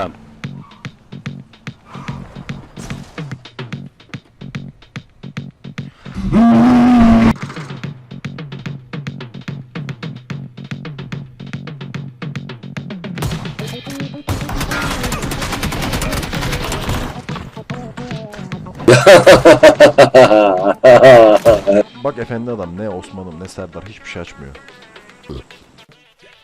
istemem. Bak efendi adam ne Osman'ım ne Serdar hiçbir şey açmıyor.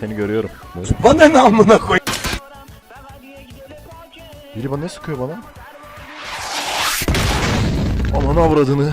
Seni görüyorum. Bana ne amına koy? Biri bana ne sıkıyor bana? Ananı avradını.